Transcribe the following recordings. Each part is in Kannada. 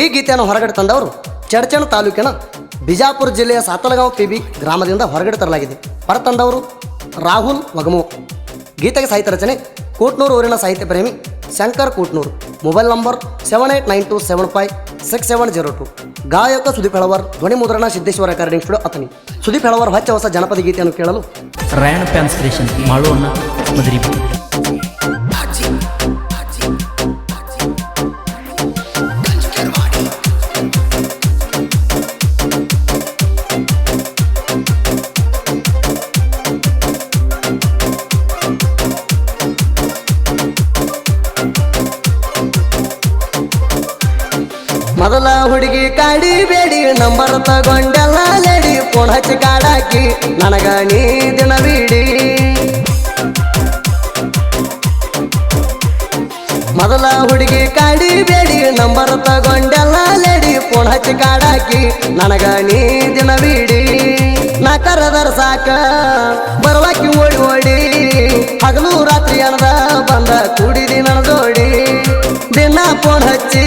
ಈ ಗೀತೆಯನ್ನು ಹೊರಗಡೆ ತಂದವರು ಚಡ್ಚಣ ತಾಲೂಕಿನ ಬಿಜಾಪುರ ಜಿಲ್ಲೆಯ ಸಾತಲಗಾಂವ್ ಪಿ ಗ್ರಾಮದಿಂದ ಹೊರಗಡೆ ತರಲಾಗಿದೆ. ಹೊರತಂದವರು ರಾಹುಲ್ ವಗಮು. ಗೀತೆಗೆ ಸಾಹಿತ್ಯ ರಚನೆ ಕೂಟ್ನೂರು ಊರಿನ ಸಾಹಿತ್ಯ ಪ್ರೇಮಿ Shankar Kootnur. Mobile number seven eight nine two seven five six seven zero two. ಗಾಯಕ ಸುದೀಪ್ ಹೆಳವರ್, ಧ್ವನಿ ಮುದ್ರಣ ಸಿದ್ದೇಶ್ವರ ರೆಕಾರ್ಡಿಂಗ್ ಸ್ಟುಡಿಯೋ ಅತನಿ ಸುದೀಪ್ ಹೆಳವರ್ ಹೊಚ್ಚ ಹೊಸ ಜನಪದ ಗೀತೆಯನ್ನು ಕೇಳಲು ರಾಯಣ ಪ್ಯಾನ್ಸ್ ಮೊದಲ ಹುಡುಗಿ ಕಾಡಿ ಬೇಡಿ, ನಂಬರ್ ತಗೊಂಡೆಲ್ಲ ಲೇಡಿ ಫೋನ್ ಹಚ್ಚಿ ಕಾಡಾಕಿ, ನನಗ ನೀ ದಿನ ಬೀಡಿ. ಮೊದಲ ಹುಡುಗಿ ಕಾಡಿ ಬೇಡಿ, ನಂಬರ್ ತಗೊಂಡೆಲ್ಲ ಲೇಡಿ ಫೋನ್ ಹಚ್ಚಿ ಕಾಡಾಕಿ, ನನಗ ನೀ ದಿನ ಬೀಡಿ. ನಾ ಕರದರ ಸಾಕ, ಬರುವಾಕಿ ಓಡಿ ಓಡಿ, ಹಗಲು ರಾತ್ರಿ ಅನದ ಬಂದ ಕುಡಿದಿ ಜೋಡಿ. ದಿನ ಫೋನ್ ಹಚ್ಚಿ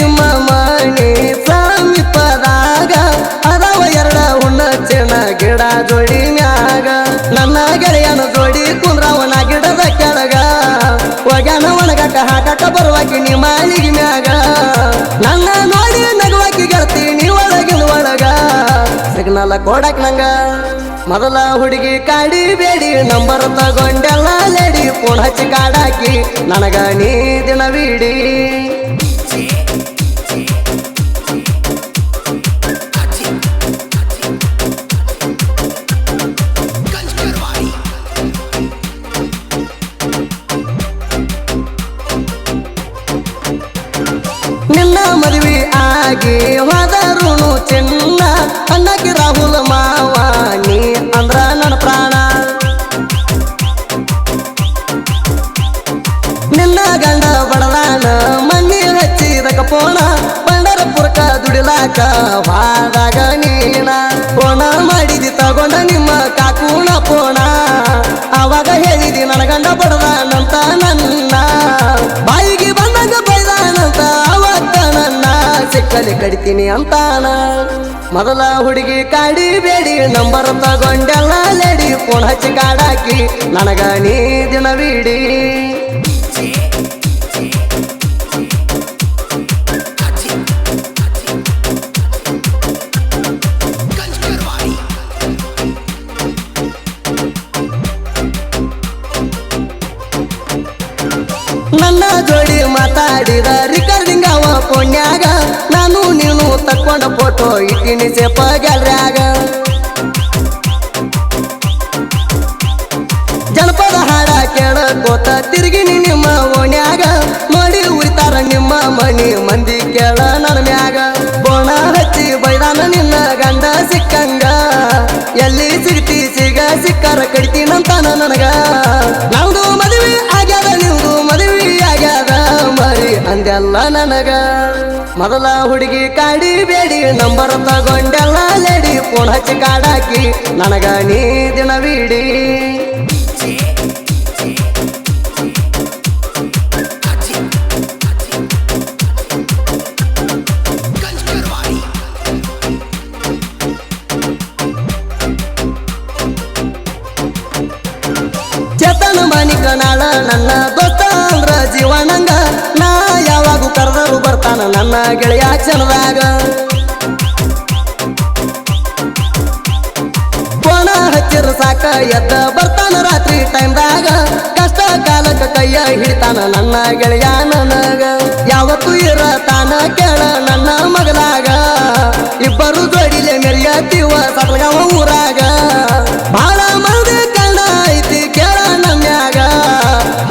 ನಿಮ್ಮ ಮನೆ ಸಮೀಪದಾಗ ಅದಾವ ಎರಡ ಹುಣ್ಣ ಚೆನ್ನ ಗಿಡ ಜೋಡಿ ಮ್ಯಾಗ. ನನ್ನ ಗೆಳೆಯನ ಜೋಡಿ ಕುಂದ್ರವನ ಗಿಡದ ಕೆಳಗ. ಒಗ್ಯಾನ ಒಣಗಾಕ ಹಾಕಾಕ ಬರುವಾಕಿ ನೀ ಮಾಲಿಗೆ ಮ್ಯಾಗ. ನನ್ನ ನೋಡಿ ನಗುವಾಕಿ ಗೆಳತಿ ನೀ ಒಳಗಿನ ಒಳಗ. ಸಿಗ್ನಲ್ಲ ಕೊಡಕ್ ನಂಗ. ಮೊದಲ ಹುಡುಗಿ ಕಾಡಿ ಬೇಡಿ ನಂಬರ್ ತಗೊಂಡೆಲ್ಲ ಲೇಡಿ ಫೋನ್ ಹಚ್ಚಿ ಕಾಡಾಕಿ, ನನಗ ನೀ ದಿನ ಮದುವೆ ಆಗಿ ಹೋದರುನು ಚೆನ್ನ ಅಣ್ಣಕ್ಕೆ ರಾಹುಲ್ ಮಾವ, ನೀ ಅಂದ್ರ ನನ್ನ ಪ್ರಾಣ. ನಿನ್ನ ಗಂಡ ಬಡದಾನ ಮಣ್ಣಿ ಹಚ್ಚಿದ ಪೋಣ ಪಂಡರಪುರಕ ದುಡಿಲಾಕ ವಾದಾಗ ನೀನ ಪೋಣ ಮಾಡಿದಿ ತಗೊಂಡ ನಿಮ್ಮ ಕಾಕೂಣ ಪೋಣ. ಅವಾಗ ಹೇಳಿದಿ, ನನ್ನ ಗಂಡ ಬಡದಾನಂತ ಸಿಕ್ಕಲಿ ಕಡಿತೀನಿ ಅಂತಾನ. ಮೊದಲ ಹುಡುಗಿ ಕಾಡಿ ಬೇಡಿ ನಂಬರ್ ತಗೊಂಡೆಲ್ಲ ಲೇಡಿ ಫೋನ್ ಹಚ್ಚಿ ಕಾಡಾಕಿ, ನನಗ ನೀ ದಿನ ಬೀಡಿ ನನ್ನ ಜೋಡಿ ಮಾತಾಡಿದ ತಕ್ಕೊಂಡ ಫೋಟೋ ಇಟ್ಟಿನಿ ಸೇಪ ಗ್ಯಾಲ್ರ್ಯಾಗ ಜನಪದ ಹಾಡ ಕೇಳಕೋತ ತಿರುಗಿನಿ ನಿಮ್ಮ ಓಣ್ಯಾಗ. ಮಾಡಿ ಉಳಿತಾರ ನಿಮ್ಮ ಮನಿ ಮಂದಿ ಕೇಳ ನನ್ನ ಮ್ಯಾಗ. ಬೋಣ ಹಚ್ಚಿ ಬೈದಾನ ನಿನ್ನ ಗಂಡ ಸಿಕ್ಕಂಗ. ಎಲ್ಲಿ ಸಿಗ್ತಿ ಸಿಗ ಸಿಕ್ಕಾರ ಕಡಿತೀನಂತ ನನಗ. ನಮ್ದು ಮದುವೆ ಆಗ್ಯಾದ ನಿಮ್ದು ಮದುವೆ ಆಗ್ಯಾದ, ಮರಿ ಅಂದೆಲ್ಲ ನನಗ. ಮೊದಲ ಹುಡುಗಿ ಕಾಡಿ ಬೇಡಿ, ನಂಬರ್ ತಗೊಂಡೆಲ್ಲ ಲೇಡಿ ಫೋನ್ ಹಚ್ಚಿ ಕಾಡಾಕಿ ನನಗ ನೀ ದಿನ ಬೀಡಿ ಚೇತನ ಮಾನಿಕ ನಾಳ ನನ್ನ ನನ್ನ ಗೆಳೆಯ ಚಲುವಾಗ ಬೋಣ ಹಚ್ಚಿರ ಸಾಕ, ಎದ್ದ ಬರ್ತಾನ ರಾತ್ರಿ ಟೈಮ್ದಾಗ ಕಷ್ಟ ಕಾಲಕ್ಕ ಕೈಯ ಹಿಡಿತಾನ ನನ್ನ ಗೆಳೆಯ ನನಗ. ಯಾವತ್ತು ಇರತಾನ ಕೇಳ ನನ್ನ ಮಗನಾಗ. ಇಬ್ಬರು ಜೋಡಿಲೆ ಮೆರಿಯತ್ತೀವ ಸತ್ಲಗಾವ ಊರಾಗ. ಬಾಳ ಮಂದಿ ಕಂಡ ಐತಿ ಕೇಳ ನಮ್ಯಾಗ.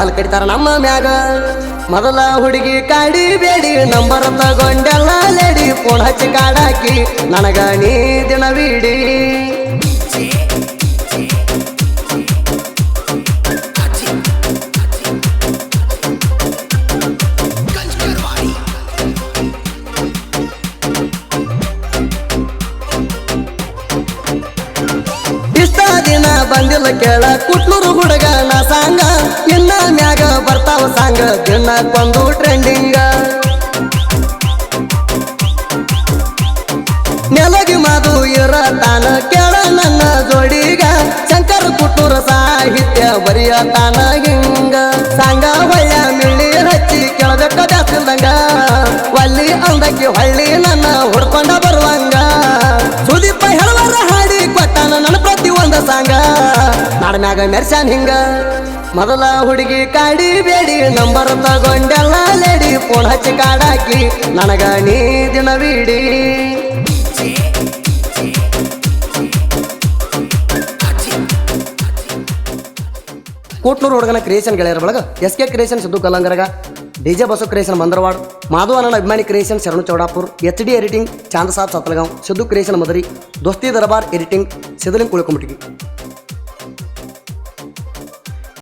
ಅಲ್ಲಿ ಕಡಿತಾರ ನಮ್ಮ ಮ್ಯಾಗ. ಮೊದಲ ಹುಡುಗಿ ಕಾಡಿ ಬೇಡಿ ನಂಬರ್ ತಗೊಂಡೆಲ್ಲ ಲೇಡಿ ಫೋನ್ ಹಚ್ಚಿ ಕಾಡಾಕಿ, ನನಗ ನೀ ಇಷ್ಟ ದಿನ ಬಂದಿಲ್ಲ ಕೇಳ ಕುಟ್ನೂರು ಹುಡುಗನ ಸಾಂಗ, ಇನ್ನ ಮ್ಯಾಗ ಸಾಂಗ ದಿನಕ್ಕೊಂದು ಟ್ರೆಂಡಿಂಗ ನೆಲಗಿ ಮಾದು ಇರತಾನ ಕೇಳ ನನ್ನ ಜೋಡಿಗ. ಶಂಕರ ಕುಟ್ಟೂರ ಸಾಹಿತ್ಯ ಬರೆಯತಾನ ಹಿಂಗ. ಸಾಂಗ ಹೊಳ್ಳ ಮಿಳಿ ಹಚ್ಚಿ ಕೇಳಬೇಕ ಜಾಸ್ತಿದಂಗ ಒಲ್ಲಿ ಅಂದಕ್ಕೆ ಹೊಳ್ಳಿ ನನ್ನ ಹುಡ್ಕೊಂಡ ಬರುವಂಗ. ಸುದೀಪ ಹೇಳುವರ ಹಾಡಿ ಕೊಟ್ಟಾನ ನನ್ನ ಪ್ರತಿ ಒಂದ ಸಾಂಗ. ನಾಡ್ಮ್ಯಾಗ ಮೆರ್ಸಾನ್ ಹಿಂಗ. ಮೊದಲ ಹುಡುಗಿ ಕಾಡಿ ಬೇಡಿ ನಂಬರ್ ತಗೊಂಡೆಲ್ಲ ಲೇಡಿ ಫೋನ್ ಹಚ್ಚಿ ಕಾಡಾಕಿ ನನಗ ನೀ ದಿನವಿಡಿ ಕೂಟ್ನೂರು ಹುಡುಗನ ಕ್ರಿಯೇಷನ್ ಗೆಳೆಯರ ಬಳಗ S K creation Siddu Kallangaraga D J Basu creation Mandarwad Madhu ಅನನ ಅಭಿಮಾನಿ creation Sharanu Chowdapur H D editing Chand Sab Satlagaon Siddu creation Madari ದೋಸ್ತಿ ದರ್ಬಾರ್ ಎಡಿಟಿಂಗ್ ಸಿದಲಿಂಗ್ ಕುಳಿಕೊಂಬಿಟ್ಟಿಗೆ